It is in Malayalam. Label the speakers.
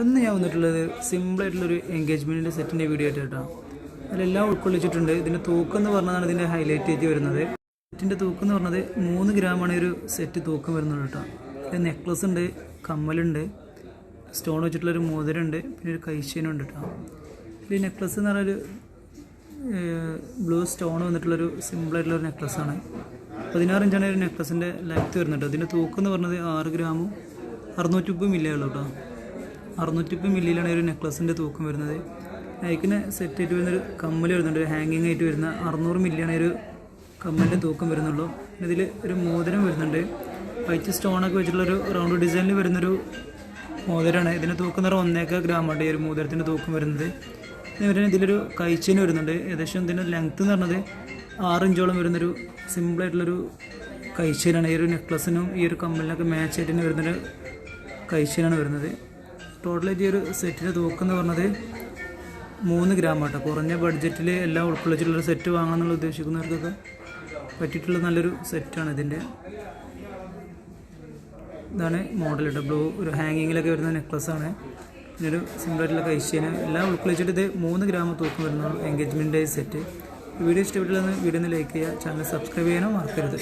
Speaker 1: ഒന്ന് ഞാൻ വന്നിട്ടുള്ളത് സിമ്പിളായിട്ടുള്ളൊരു എൻഗേജ്മെന്റിന്റെ സെറ്റിന്റെ വീഡിയോ ആയിട്ട് കേട്ടോ. അതിലെല്ലാം ഉൾക്കൊള്ളിച്ചിട്ടുണ്ട്. ഇതിന്റെ തൂക്കം എന്ന് പറഞ്ഞതാണ് ഇതിന്റെ ഹൈലൈറ്റ് ആയിട്ട് വരുന്നത്. സെറ്റിന്റെ തൂക്കം എന്ന് പറഞ്ഞത് മൂന്ന് ഗ്രാമാണ് ഒരു സെറ്റ് തൂക്കം വരുന്നത് കേട്ടോ. ഇതിൽ നെക്ലസ് ഉണ്ട് കമ്മലുണ്ട് സ്റ്റോൺ വെച്ചിട്ടുള്ളൊരു മോതിരമുണ്ട് പിന്നെ ഒരു കൈശേനുണ്ട് കേട്ടോ. ഈ നെക്ലസ് എന്ന് പറഞ്ഞൊരു ബ്ലൂ സ്റ്റോൺ വന്നിട്ടുള്ളൊരു സിമ്പിളായിട്ടുള്ളൊരു നെക്ലസ്സാണ് പതിനാറ് ഇഞ്ചാണ് ഒരു നെക്ലസിന്റെ ലെങ്ത്ത് വരുന്നുണ്ട് അതിന്റെ തൂക്കം എന്ന് പറഞ്ഞത് ആറ് ഗ്രാമും അറുന്നൂറ്റി മുപ്പത് മില്ലേ ഉള്ളൂ കേട്ടോ. അറുന്നൂറ്റി മുപ്പത് മില്ലിയിലാണ് ഒരു നെക്ലസിന്റെ തൂക്കം വരുന്നത്. അയക്കിന് സെറ്റ് ആയിട്ട് വരുന്നൊരു കമ്മൽ വരുന്നുണ്ട്. ഒരു ഹാങ്ങിങ് ആയിട്ട് വരുന്ന അറുന്നൂറ് മില്ലിയാണ് ഒരു കമ്മലിന്റെ തൂക്കം വരുന്നുള്ളൂ. ഇതിൽ ഒരു മോതിരം വരുന്നുണ്ട്. വൈറ്റ് സ്റ്റോണൊക്കെ വെച്ചിട്ടുള്ളൊരു റൗണ്ട് ഡിസൈനിൽ വരുന്നൊരു മോതിരമാണ് ഇതിന് തൂക്കം എന്ന് പറഞ്ഞാൽ ഒന്നേക്കാ ഗ്രാമാണ് ഈ ഒരു മോതിരത്തിന്റെ തൂക്കം വരുന്നത്. പിന്നെ ഇതിലൊരു കൈച്ചേന് വരുന്നുണ്ട്. ഏകദേശം ഇതിന്റെ ലെങ്ത്ത് എന്ന് പറഞ്ഞത് ആറ് ഇഞ്ചോളം വരുന്നൊരു സിമ്പിളായിട്ടുള്ളൊരു കൈച്ചേനാണ് ഈ ഒരു നെക്ലസിനും ഈ ഒരു കമ്മലിനൊക്കെ മാച്ച് ആയിട്ട് വരുന്നൊരു കൈച്ചേനാണ് വരുന്നത്. ടോട്ടലായിട്ട് ഈ ഒരു സെറ്റിന്റെ തൂക്കം എന്ന് പറഞ്ഞത് മൂന്ന് ഗ്രാം ആട്ടോ. കുറഞ്ഞ ബഡ്ജറ്റിൽ എല്ലാം ഉൾക്കൊള്ളിച്ചിട്ടുള്ള സെറ്റ് വാങ്ങാമെന്നുള്ള ഉദ്ദേശിക്കുന്നവർക്കൊക്കെ പറ്റിയിട്ടുള്ള നല്ലൊരു സെറ്റാണ് ഇതിന്റെ ഇതാണ് മോഡൽ കേട്ടോ ബ്ലൂ ഒരു ഹാങ്ങിങ്ങിലൊക്കെ വരുന്ന നെക്ലസ് ആണ്. പിന്നെ ഒരു സിമ്പിളായിട്ടുള്ള കൈശ്യന് എല്ലാം ഉൾക്കൊള്ളിച്ചിട്ട് ഇത് മൂന്ന് ഗ്രാം തൂക്കം വരുന്ന എൻഗേജ്മെന്റ് സെറ്റ് വീഡിയോ ഇഷ്ടപ്പെട്ടില്ലെന്ന് വീഡിയോ ഒന്ന് ലൈക്ക് ചെയ്യുക. ചാനൽ സബ്സ്ക്രൈബ് ചെയ്യാനോ മറക്കരുത്.